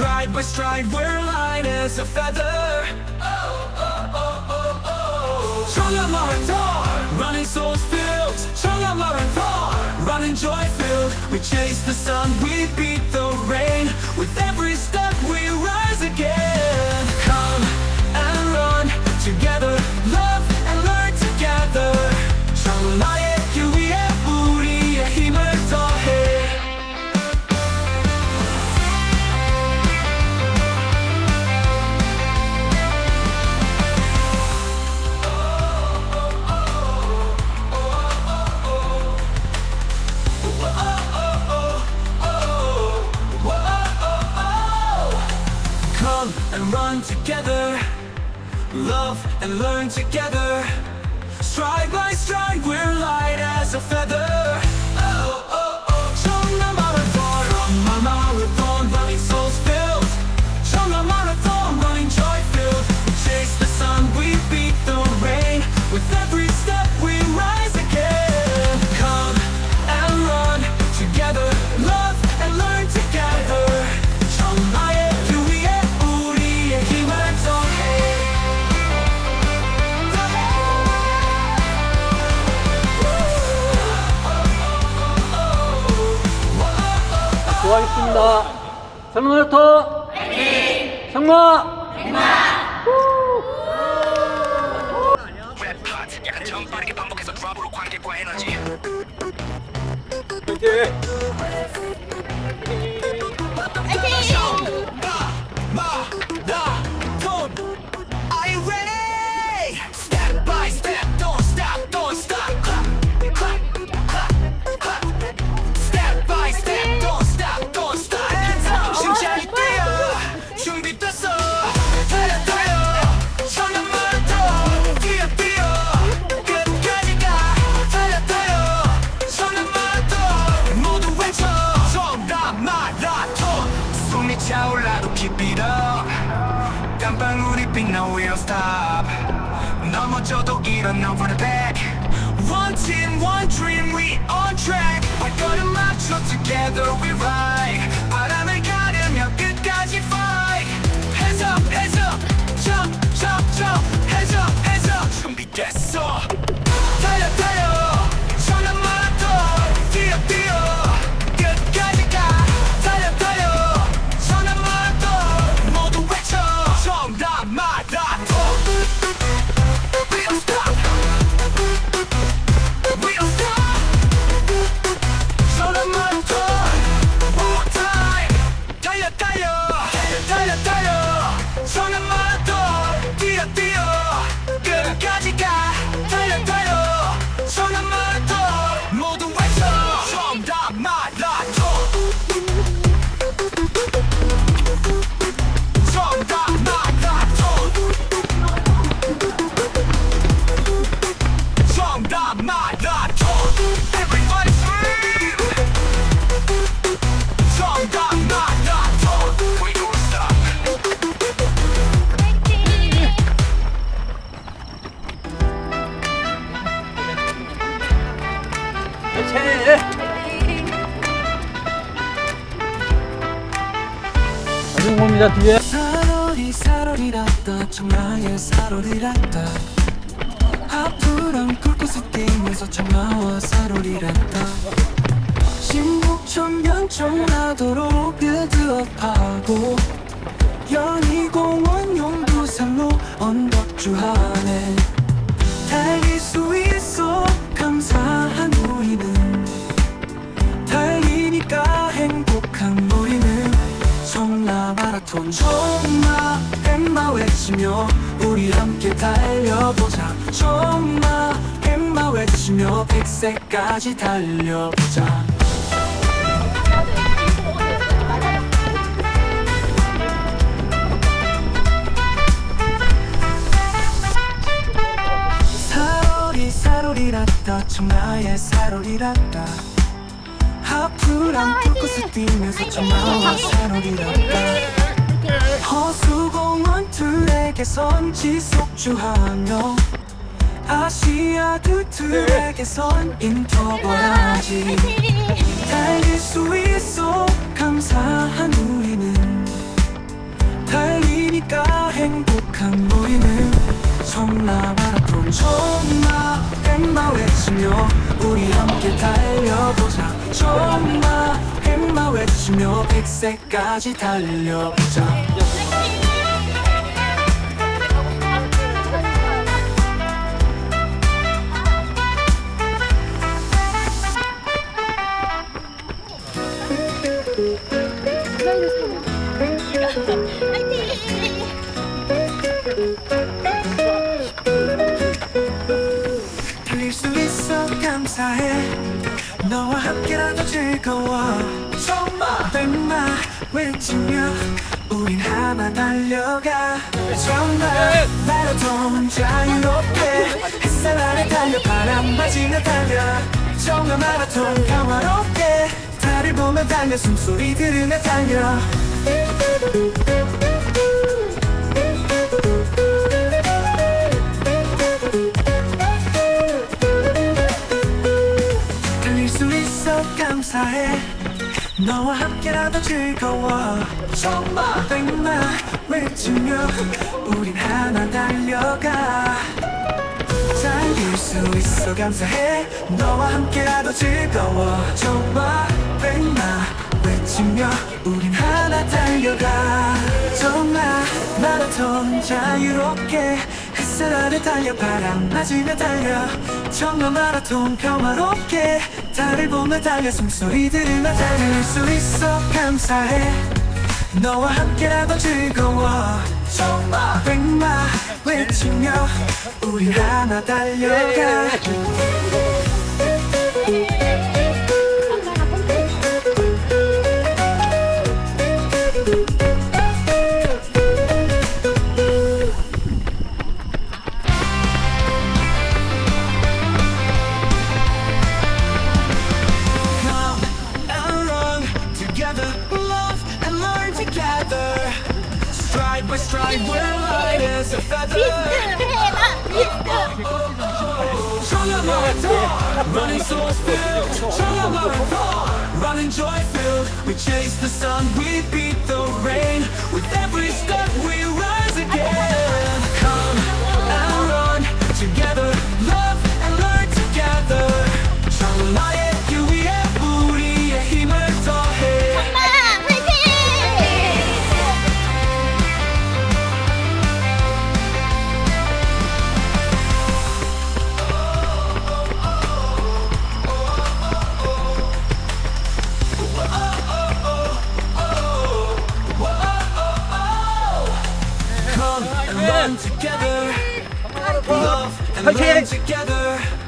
Stride by stride, we're light as a feather. Oh, oh, oh, oh, oh. Stronger, more and running souls filled. Stronger, more and running joy filled. We chase the sun, we beat the rain. With every step, we rise again. Love and learn together. Stride by stride, we're light as a feather. 수고하셨습니다. 성마라톤! 성마! 랩컷 약간 점 빠르게 반복해서 드랍으로 관객과 에너지 Are 넘어져도 일어나 run it back One team, one dream, we on track 발걸음 맞춰 together we ride 바람을 가르며 끝까지 fight Hands up, hands up, jump, jump, jump 자전거입니다, 뒤에. 사로리 사로리라따 청라의 사로리라따 하프랑 불꽃을 띠면서 청라와 사로리라따 신곡천면 청라도로 빌드업하고 연희공원 용두산로 언덕주하네 마라톤 청라 엠마 외치며 우리 함께 달려보자. 청라 엠마 외치며 백세까지 달려보자. 사로리 사로리라따 청라의 사로리라따 하프랑 불꽃을 띠면서 청라와 사로리라따 허수공원 둘에게선 지속주하며 아시아드 둘에게선 인터벌하지. 달릴 수 있어 감사한 우리는. 달리니까 행복한 우리는 청라 마라톤 청라 엠마 외치며 우리 함께 달려보자. 청라 엠마 외치며 백세까지 달려보자 감사해. 너와 함께라도 즐거워. 정말 백마. 외치며 우린 하나 달려가. 정말 마라톤 자유롭게 햇살 아래 달려 바람 맞으며 달려. 정말 마라톤 평화롭게. 달을 보며 달려 숨소리 들으며 달려 감사해. 너와 함께라도 즐거워. 정말. 백마 외치며 우린 하나 달려가. 달릴 수 있어 감사해. 너와 함께라도 즐거워. 정말. 백마 외치며 우린 하나 달려가. 정말 마라톤 자유롭게 햇살 아래 달려 바람 맞으며 달려. 정말 마라톤 평화롭게 달을 보며 달려. 숨소리 들으며 달릴 수 있어 감사해. 너와 함께라도 즐거워. 정말 백마 외치며 우리 하나 달려가 Running so filled. Running joy filled. We chase the sun, we beat the rain. With every step, we rise again. and okay. learn together.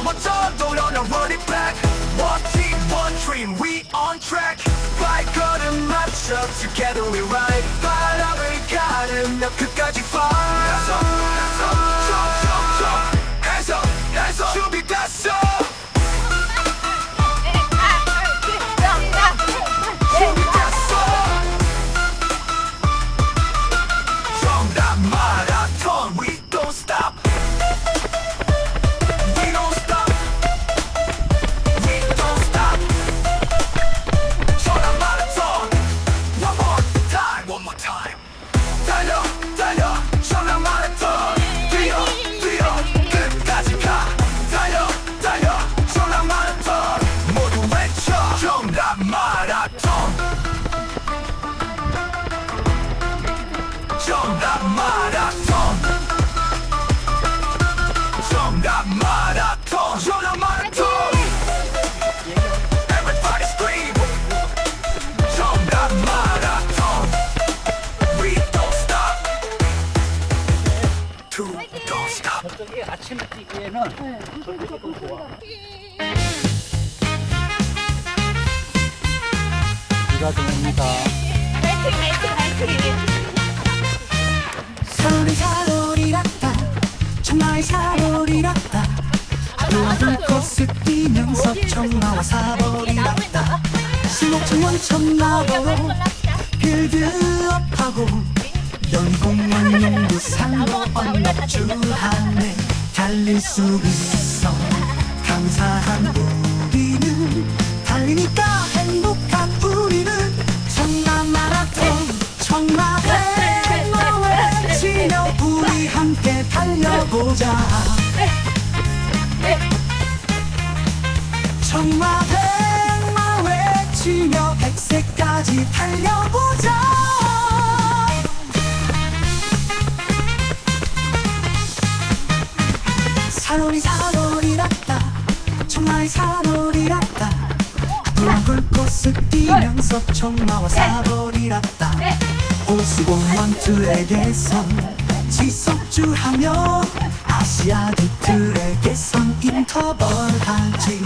넘어져도 you're not running back One team, one dream, we on track 발걸음 맞춰 together we ride 바람을 가르며 끝까지 fly 해서, 해서, jump, jump, jump 해서, 해서 준비 아침에 뛰기에는 저쪽이 좋아 이가 됩니다. 화이팅 화이팅 화이팅 노란 꽃을 피면서 청마와 사로리 라따 실록청원 청마로 빌드업하고 연공원 용두산로 언덕주하네 달릴 수 있어. 감사한 우리는 달리니까 행복한 우리는 청마 마라톤 청마 행마 외치며 우리 함께 달려보자 띄면서 청마와 사로리 라따 오스공원트에게선 지속주하며 아시아드들에게선 인터벌하지.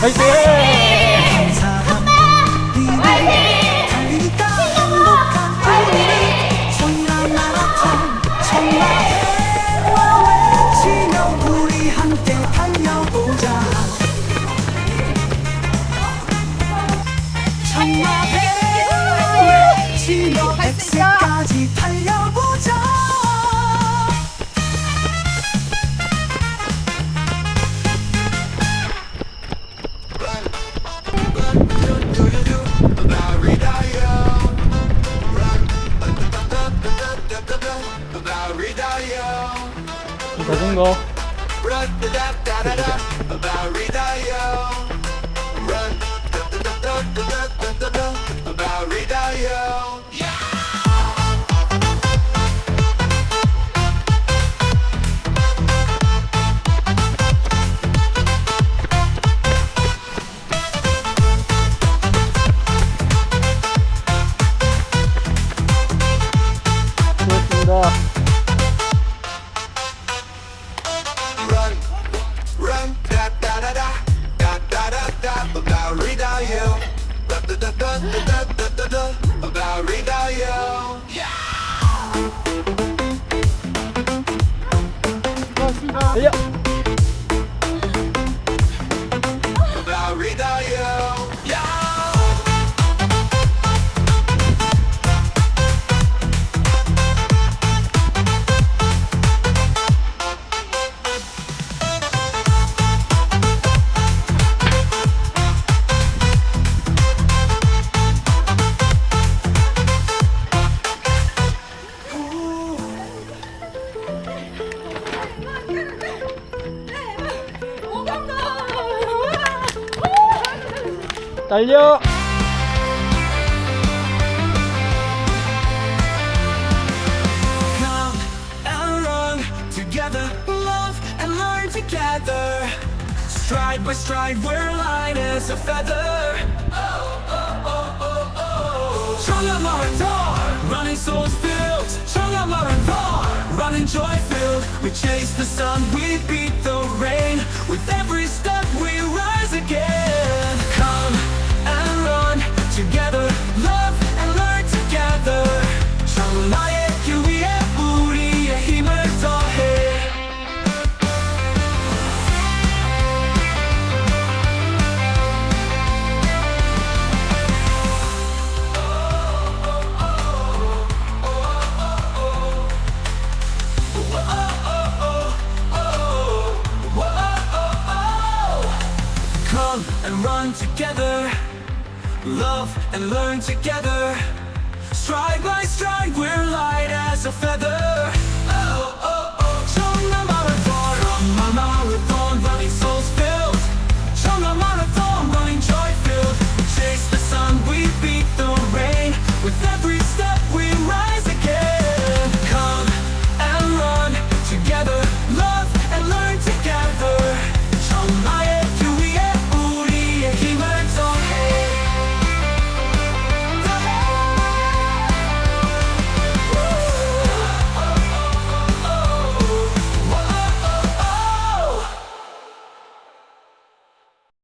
화이팅! 달려! Stride by stride, we're light as a feather. Oh, oh, oh, oh, oh. Chonga running souls filled. Chonga running joy filled. We chase the sun, we beat the rain. With every step, we rise again. Come together, love and learn together. 청